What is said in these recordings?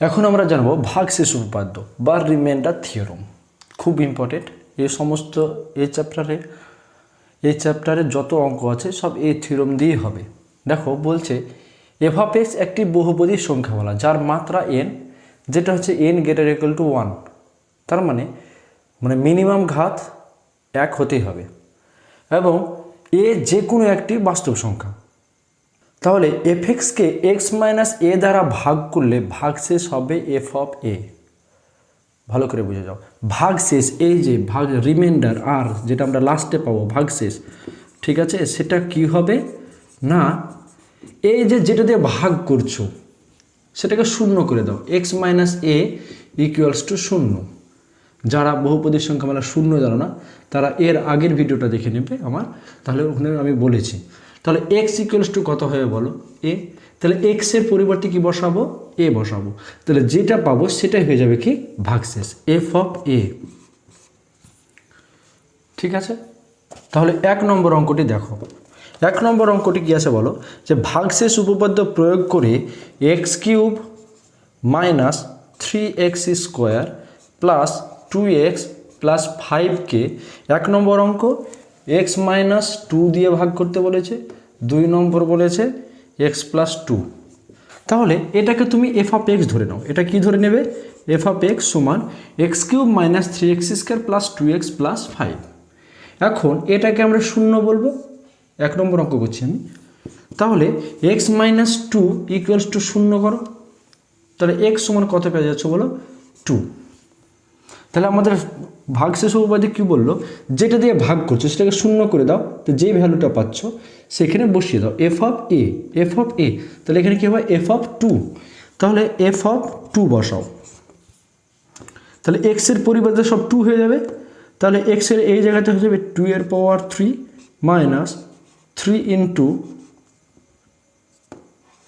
এখন আমরা জানব ভাগশেষ উপপাদ্য বা রিমাইন্ডার থিওরম খুব ইম্পর্টেন্ট এই সমস্ত এই চ্যাপ্টারে এই চ্যাপ্টারে যত অঙ্ক আছে সব এই থিওরম দিয়েই হবে। দেখো, বলছে এফাপেক্স একটি বহুপদী সংখ্যা বলা যার মাত্রা এন যেটা হচ্ছে n greater equal to one তার মানে মানে মিনিমাম ঘাত এক হতেই হবে। এবং এ যে কোনো একটি বাস্তব সংখ্যা। তাহলে এফ এক্সকে এক্স মাইনাস এ দ্বারা ভাগ করলে ভাগশেষ হবে এফ অফ এ ভালো করে বুঝে যাও। ভাগশেষ এই যে ভাগ রিমাইন্ডার আর যেটা আমরা লাস্টে পাবো ভাগশেষ ঠিক আছে? সেটা কি হবে? না, এই যে যেটা দিয়ে ভাগ করছ, সেটাকে শূন্য করে দাও। X minus a equals to শূন্য। যারা বহুপদীর সংখ্যা মানে শূন্য জানো না, তারা এর আগের ভিডিওটা দেখে নেবে আমার। তাহলে ওখানে আমি বলেছি। তাহলে এক্স ইকুয়ালস টু কত হবে বলো? এ তাহলে এক্সের পরিবর্তে কি বসাবো? এ বসাবো। তাহলে যেটা পাবো সেটাই হয়ে যাবে কি? ভাগশেষ। এফ অফ এ ঠিক আছে? তাহলে এক নম্বর অঙ্কটি দেখো। এক নম্বর অঙ্কটি কী আছে বলো? যে ভাগশেষ উপপাদ্য প্রয়োগ করে x cube minus three x square plus two x plus ফাইভকে এক নম্বর অঙ্ক এক্স মাইনাস টু দিয়ে ভাগ করতে বলেছে। দুই নম্বর বলেছে এক্স প্লাস টু তাহলে এটাকে তুমি এফ অফ এক্স ধরে নাও। এটা কি ধরে নেবে? এফ অফ এক্স সমান x cube minus three x square plus two x plus five এখন এটাকে আমরা শূন্য বলব। এক নম্বর অঙ্ক করছি আমি। তাহলে x minus two equals to শূন্য করো। তাহলে এক্স সমান কত পেয়ে যাচ্ছে বলো? টু তাহলে আমাদের ভাগশেষ উপপাদ্য কী বলল? যেটা দিয়ে ভাগ করছ, সেটাকে শূন্য করে দাও, তো যেই ভ্যালুটা পাচ্ছ, সেখানে বসিয়ে দাও f of a f of a তাহলে এখানে কী হবে? এফ অফ টু তাহলে এফ অফ টু বসাও। তাহলে এক্সের পরিবর্তে সব টু হয়ে যাবে, তাহলে এক্সের এই জায়গাতে হয়ে যাবে টু এর power three minus three into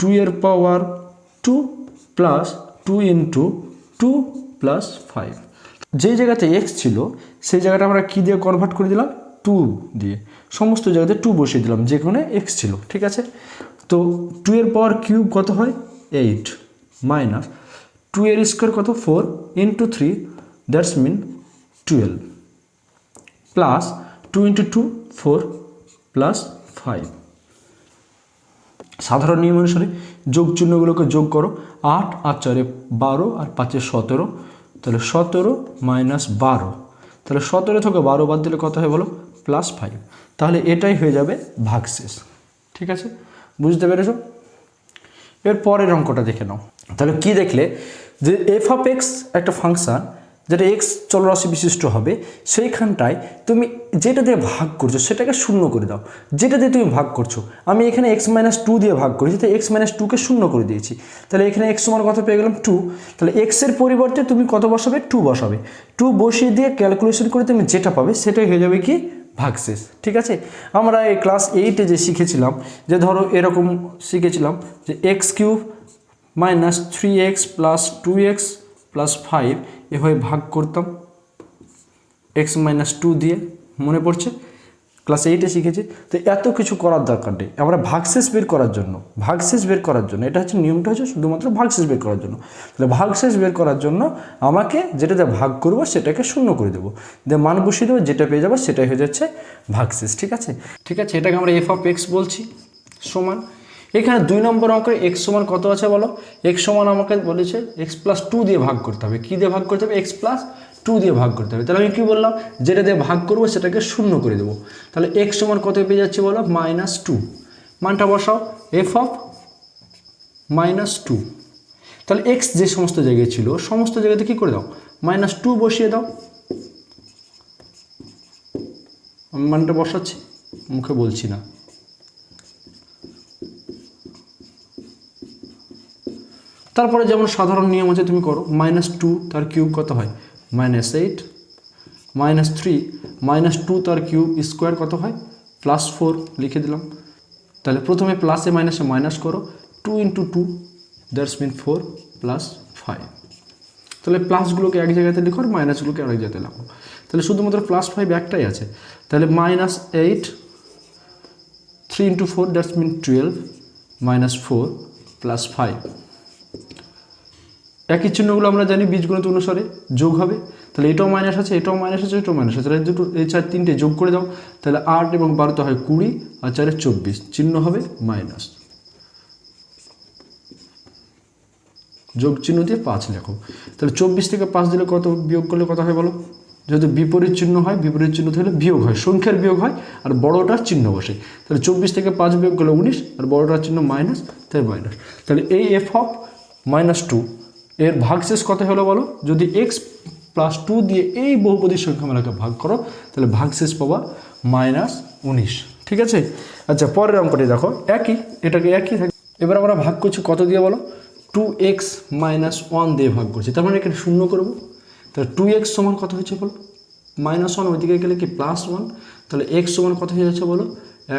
two এর power two plus two into two plus five যেই জায়গাতে এক্স ছিল, সেই জায়গাটা আমরা কী দিয়ে কনভার্ট করে দিলাম? টু দিয়ে। সমস্ত জায়গাতে টু বসিয়ে দিলাম, যেখানে এক্স ছিল, ঠিক আছে? তো টু এর পাওয়ার কিউব কত হয়? এইট মাইনাস টু এর স্কোয়ার কত? Four into three that's mean twelve plus two into two four plus five সাধারণ নিয়ম অনুসারে যোগ চিহ্নগুলোকে যোগ করো, আট আর চারে বারো আর পাঁচে সতেরো। তাহলে সতেরো মাইনাস বারো। তাহলে সতেরো থেকে বারো বাদ দিলে কত হয় বলো? প্লাস ফাইভ তাহলে এটাই হয়ে যাবে ভাগশেষ। ঠিক আছে? বুঝতে পেরেছ? এর পরের অঙ্কটা দেখে নাও। তাহলে কি দেখলে? যে এফ অফ এক্স একটা ফাংশান যেটা এক্স চলরাশি বিশিষ্ট হবে, সেইখানটায় তুমি যেটা দিয়ে ভাগ করছ সেটাকে শূন্য করে দাও। যেটা দিয়ে তুমি ভাগ করছ, আমি এখানে এক্স মাইনাস টু দিয়ে ভাগ করেছি তো এক্স মাইনাস টুকে শূন্য করে দিয়েছি। তাহলে এখানে এক্স সমান কত পেয়ে গেলাম? টু তাহলে এক্সের পরিবর্তে তুমি কত বসাবে? টু বসাবে। টু বসিয়ে দিয়ে ক্যালকুলেশন করে তুমি যেটা পাবে, সেটাই হয়ে যাবে কি? ভাগশেষ। ঠিক আছে? আমরা এই ক্লাস এইটে যে শিখেছিলাম, যে ধরো এরকম শিখেছিলাম, যে x cube minus three x plus two x plus five এভাবে ভাগ করতাম এক্স মাইনাস টু দিয়ে, মনে পড়ছে? ক্লাস এইটে শিখেছি। তো এত কিছু করার দরকার নেই। আমরা ভাগশেষ বের করার জন্য, ভাগশেষ বের করার জন্য, এটা হচ্ছে নিয়মটা হচ্ছে শুধুমাত্র ভাগশেষ বের করার জন্য। তাহলে ভাগশেষ বের করার জন্য আমাকে যেটাতে ভাগ করব সেটাকে শূন্য করে দেবো। দিয়ে মান বসিয়ে দেবো, যেটা পেয়ে যাব সেটাই হয়ে যাচ্ছে ভাগশেষ, ঠিক আছে? ঠিক আছে, এটাকে আমরা এফ অফ এক্স বলছি, সমান। এখানে দুই নম্বর অঙ্কে এক্স সমান কত আছে বলো? এক্স সমান আমাকে বলেছে এক্স প্লাস টু দিয়ে ভাগ করতে হবে। কী দিয়ে ভাগ করতে হবে? এক্স প্লাস টু দিয়ে ভাগ করতে হবে। তাহলে আমি কী বললাম? যেটা দিয়ে ভাগ করব সেটাকে শূন্য করে দেবো। তাহলে এক্স সমান কত পেয়ে যাচ্ছে বলো? মাইনাস টু মানটা বসাও। এফ অফ মাইনাস টু তাহলে এক্স যে সমস্ত জায়গায় ছিল, সমস্ত জায়গাতে কী করে দাও? মাইনাস টু বসিয়ে দাও। মানটা বসাচ্ছি? মুখে বলছি না। তারপরে যেমন সাধারণ নিয়ম আছে, তুমি করো মাইনাস টু তার কিউব কত হয়? Minus eight minus three minus two তার কিউব স্কোয়ার কত হয়? প্লাস ফোর লিখে দিলাম। তাহলে প্রথমে প্লাসে মাইনাসে মাইনাস করো two into two that's mean four plus five তাহলে প্লাসগুলোকে এক জায়গাতে লিখো আর মাইনাসগুলোকে আরেক জায়গাতে লিখো তাহলে শুধুমাত্র প্লাস ফাইভ একটাই আছে। তাহলে minus eight three into four that's mean twelve minus four plus five একই চিহ্নগুলো আমরা জানি বীজগণিত অনুসারে যোগ হবে। তাহলে এটাও মাইনাস আছে, এটাও মাইনাস আছে, এটাও মাইনাস আছে। তাহলে দুটো, এই চার তিনটে যোগ করে দাও। তাহলে আট এবং বারোতে হয় কুড়ি, আর চারে চব্বিশ। চিহ্ন হবে মাইনাস যোগ চিহ্ন দিয়ে পাঁচ লেখো। তাহলে চব্বিশ থেকে পাঁচ দিলে কত বিয়োগ করলে কত হয় বলো? যদি বিপরীত চিহ্ন হয়, বিপরীত চিহ্ন থাকলে বিয়োগ হয়, সংখ্যার বিয়োগ হয়, আর বড়টার চিহ্ন বসে। তাহলে চব্বিশ থেকে পাঁচ বিয়োগ করলে উনিশ, আর বড়টার চিহ্ন মাইনাস তাই মাইনাস তাহলে এই এফ অফ মাইনাস টু এর ভাগশেষ কত হলো বলো? যদি এক্স প্লাস টু দিয়ে এই বহুপদীর সংখ্যামালাকে ভাগ করো, তাহলে ভাগশেষ পাবা মাইনাস উনিশ। ঠিক আছে? আচ্ছা পরের অঙ্কটি দেখো। একই, এটাকে একই থাকে। এবার আমরা ভাগ করছি কত দিয়ে বলো? টু এক্স মাইনাস ওয়ান দিয়ে ভাগ করছি। তার মানে এখানে শূন্য করব। তাহলে টু এক্স সমান কত হয়েছে বলো? মাইনাস ওয়ান ওইদিকে গেলে কি প্লাস ওয়ান তাহলে এক্স সমান কত হয়ে যাচ্ছে বলো?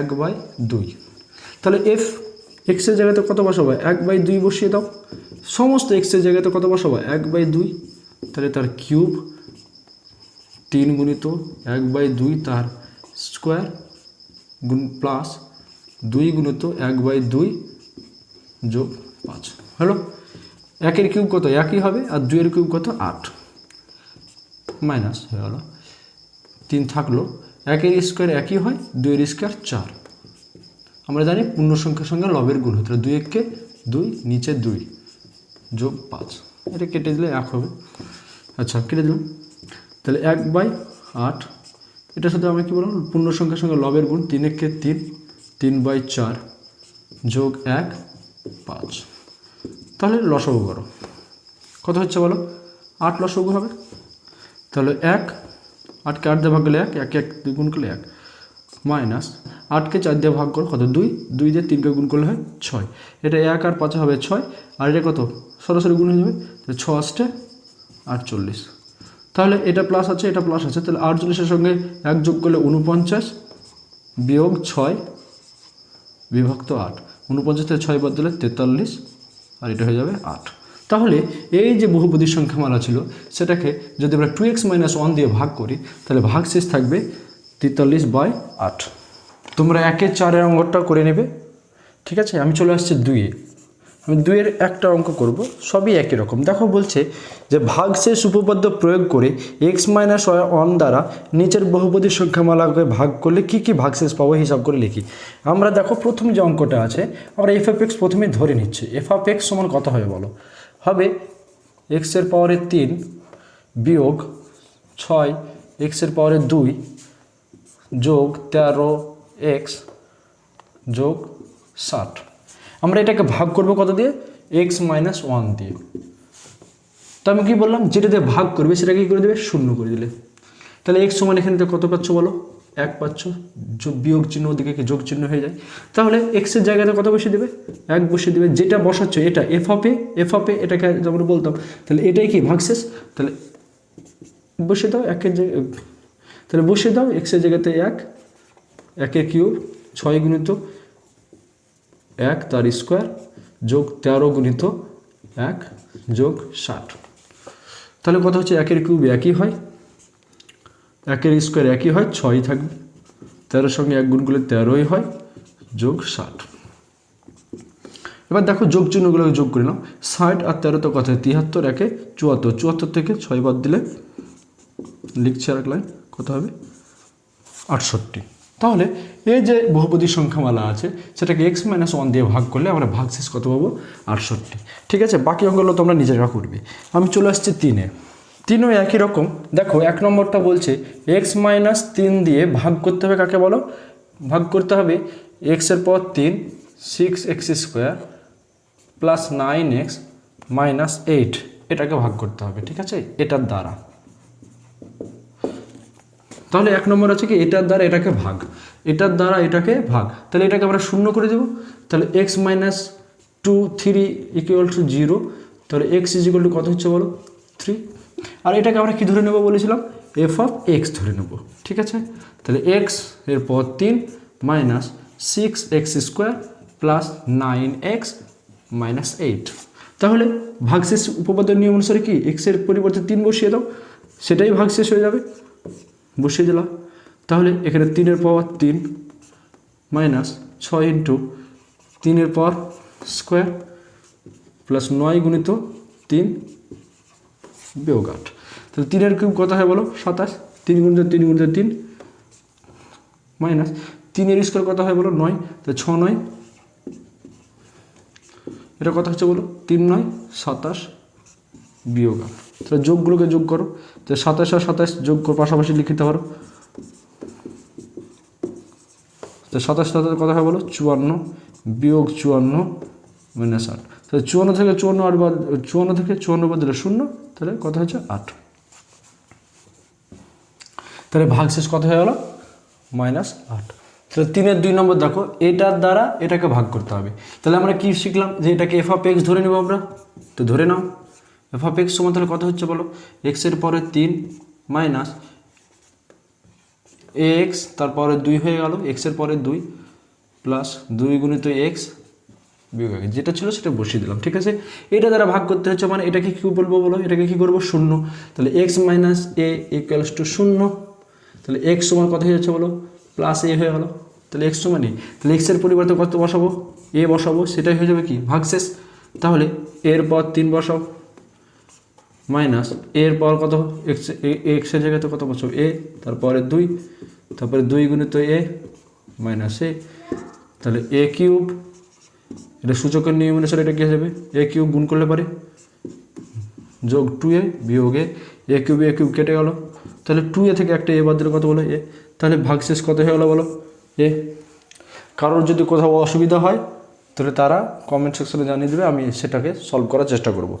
এক বাই দুই। তাহলে এফ এক্সের জায়গাতে কত বসাবো? এক বাই দুই বসিয়ে দাও। সমস্ত এক্সের জায়গাতে কত বসাবো? এক বাই দুই। তাহলে তার কিউব তিন গুণিত এক বাই দুই তার স্কোয়ার গুণ প্লাস দুই গুণিত এক বাই দুই যোগ পাঁচ। হলো? একের কিউব কত? একই হবে আর দুইয়ের কিউব কত? আট। মাইনাস হয়ে গেল। তিন থাকল। একের স্কোয়ার একই হয়, দুইয়ের স্কোয়ার চার। আমরা জানি পূর্ণ সংখ্যার সঙ্গে লবের গুণ হতে দুই এককে দুই, নিচে দুই, যোগ পাঁচ। এটা কেটে দিলে এক হবে। আচ্ছা কেটে দিলাম। তাহলে এক বাই আট, এটার সাথে আমরা কী বললাম? পূর্ণ সংখ্যার সঙ্গে লবের গুণ তিন এককে তিন তিন বাই চার, যোগ এক, পাঁচ। তাহলে লসগু করো। কত হচ্ছে বলো? আট লসগু হবে। তাহলে এক, আটকে আট ভাগ করলে এক এক এক দুই গুণ করলে এক, মাইনাস আটকে চার দিয়ে ভাগ করো, কত? দুই। দুই দিয়ে তিনকে গুণ করলে হয় ছয়। এটা এক আর পাঁচে হবে ছয়, আর এটা কত? সরাসরি গুণ হয়ে যাবে। তাহলে ছ আসতে আটচল্লিশ। তাহলে এটা প্লাস আছে, এটা প্লাস আছে। তাহলে আটচল্লিশের সঙ্গে এক যোগ করলে উনপঞ্চাশ বিয়োগ ছয় বিভক্ত আট। উনপঞ্চাশ থেকে ছয় বাদ দিলে তেতাল্লিশ, আর এটা হয়ে যাবে আট। তাহলে এই যে বহুপদীর সংখ্যামালা ছিল, সেটাকে যদি আমরা টু এক্স মাইনাস ওয়ান দিয়ে ভাগ করি, তাহলে ভাগ শেষ থাকবে তেতাল্লিশ বাই আট। তোমরা একের চারের অঙ্কটা করে নেবে। ঠিক আছে? আমি চলে আসছি দুইয়ে। আমি দুইয়ের একটা অঙ্ক করব, সবই একই রকম। দেখো বলছে যে ভাগশেষ উপপাদ্য প্রয়োগ করে এক্স মাইনাস অন দ্বারা নিচের বহুপদীর সংখ্যামালাকে ভাগ করলে কি কি ভাগশেষ পাবো হিসাব করে লিখি। আমরা দেখো প্রথম যে অঙ্কটা আছে, আমরা এফ এফ এক্স প্রথমে ধরে নিচ্ছি। এফ অফ এক্স সমান কত হবে বলো? হবে এক্সের পাওয়ারের তিন বিয়োগ ছয় এক্সের পাওয়ারের দুই যোগ তেরো এক্স যোগ ষাট। আমরা এটাকে ভাগ করব কত দিয়ে? এক্স মাইনাস ওয়ান দিয়ে। তো আমি কী বললাম? যেটা দিয়ে ভাগ করবে, সেটা কি করে দেবে? শূন্য করে দিলে। তাহলে এক্স সমান এখানে কত পাচ্ছ বলো? এক পাচ্ছ। যোগ বিয়োগ চিহ্ন ওদিকে কি যোগ চিহ্ন হয়ে যায়? তাহলে এক্সের জায়গাতে কত বসিয়ে দেবে? এক বসিয়ে দেবে। যেটা বসাচ্ছ, এটা এফ অফে এফ অফে এটাকে যেমন বলতাম, তাহলে এটাই কি? ভাগশেষ? তাহলে বসিয়ে দাও, একের জায়গায় তাহলে বসিয়ে দাও এক্সের জায়গাতে এক একের কিউব ছয় গুণিত এক তার স্কোয়ার যোগ তেরো গুণিত এক যোগ ষাট। তাহলে কথা হচ্ছে? একের কিউব একই হয়। একের স্কোয়ার একই হয়, ছয়ই থাকবে। তেরোর সঙ্গে এক গুণ করলে তেরোই হয়, যোগ ষাট। এবার দেখো যোগ চিহ্নগুলো যোগ করে নাও। ষাট আর তেরো তো কথা তিয়াত্তর একে চুয়াত্তর। চুয়াত্তর থেকে ছয় বাদ দিলে লিখছে আর এক লাইন, কত হবে? আটষট্টি। তাহলে এই যে বহুপদী সংখ্যামালা আছে, সেটাকে এক্স মাইনাস ওয়ান দিয়ে ভাগ করলে আমরা ভাগশেষ কত পাবো? আটষট্টি। ঠিক আছে? বাকি অঙ্কগুলো তোমরা নিজেরা করবে। আমি চলে আসছি তিনে। তিনও একই রকম। দেখো, এক নম্বরটা বলছে এক্স মাইনাস তিন দিয়ে ভাগ করতে হবে কাকে বলো? ভাগ করতে হবে এক্সের পর তিন six x square plus nine x minus eight এটাকে ভাগ করতে হবে, ঠিক আছে? এটার দ্বারা। তাহলে এক নম্বর আছে কি, এটার দ্বারা এটাকে ভাগ। এটার দ্বারা এটাকে ভাগ। তাহলে এটাকে আমরা শূন্য করে দেবো। তাহলে x minus two three equal to zero তাহলে এক্স ইজ ইকুয়াল টু কত হচ্ছে বলো? থ্রি আর এটাকে আমরা কি ধরে নেব বলেছিলাম? এফ অফ এক্স ধরে নেব। ঠিক আছে? তাহলে এক্সের পর তিন minus six x square plus nine x minus eight তাহলে ভাগশেষ উপপাদ্য নিয়ম অনুসারে কি এক্সের পরিবর্তে তিন বসিয়ে দাও। সেটাই ভাগশেষ হয়ে যাবে। বসিয়ে দিলাম। তাহলে এখানে তিনের পাওয়ার তিন মাইনাস ছয় ইন্টু তিনের পর স্কোয়ার প্লাস নয় গুণিত তিন বিয়োগ আট। তাহলে তিনের কিউব কত হয় বলো? সাতাশ। তিন গুণিত তিন গুণিত তিন মাইনাস তিনের স্কোয়ার কত হয় বলো? নয়। তাহলে ছ নয়। এটা কত হচ্ছে বলো? তিন নয়, সাতাশ বিয়োগ আট। তাহলে যোগগুলোকে যোগ করো। তো সাতাশ আর সাতাশ যোগ করো, পাশাপাশি লিখিতে পারো তো সাতাশ সাতাশ কথা হয় বলো? চুয়ান্ন বিয়োগ চুয়ান্ন মাইনাস আট। তাহলে চুয়ান্ন থেকে চুয়ান্ন আট বাদ, চুয়ান্ন থেকে চুয়ান্ন বাদ দিলে শূন্য, তাহলে কত হচ্ছে আট। তাহলে ভাগ শেষ কত হয়ে গেল? মাইনাস আট। তাহলে তিনের দুই নম্বর দেখো, এটার দ্বারা এটাকে ভাগ করতে হবে। তাহলে আমরা কি শিখলাম? যে এটাকে এফ অফ এক্স ধরে নেব আমরা। তো ধরে নাও। এফ অফ এক্স সমান তাহলে কত হচ্ছে বলো? এক্সের পরে তিন মাইনাস এক্স তারপরে দুই হয়ে গেল এক্সের পরে দুই প্লাস দুই গুণিত এক্স বিয়োগ। যেটা ছিল সেটা বসিয়ে দিলাম, ঠিক আছে? এটা দ্বারা ভাগ করতে হচ্ছে মানে এটাকে কী বলব বলো? এটাকে কী করব? শূন্য। তাহলে x minus a equals to শূন্য। তাহলে এক্স সমান কত হয়ে যাচ্ছে বলো? প্লাস এ হয়ে গেল। তাহলে এক্স সমান এ তাহলে এক্সের পরিবর্তে কত বসাবো? এ বসাবো। সেটাই হয়ে যাবে কি? ভাগ শেষ তাহলে এর পর তিন বসাও। মাইনাস এর পর কত? এক্স এক্সের জায়গাতে কত বসাবো এ, তারপরে দুই তারপরে দুই গুণিত এ, মাইনাস এ। তাহলে এ কিউব, এটা সূচকের নিয়ম অনুসারে এটা কী যাবে? এ কিউব গুণ করলে পারে। যোগ টু এ বিয়োগে এ। কিউব এ কিউব কেটে গেল। তাহলে টু এ থেকে একটা এ বাদ দিলে কত বলো? এ। তাহলে ভাগশেষ কত হয়ে গেলো বলো? এ। কারোর যদি কোথাও অসুবিধা হয়, তাহলে তারা কমেন্ট সেকশনে জানিয়ে দেবে, আমি সেটাকে সলভ করার চেষ্টা করব।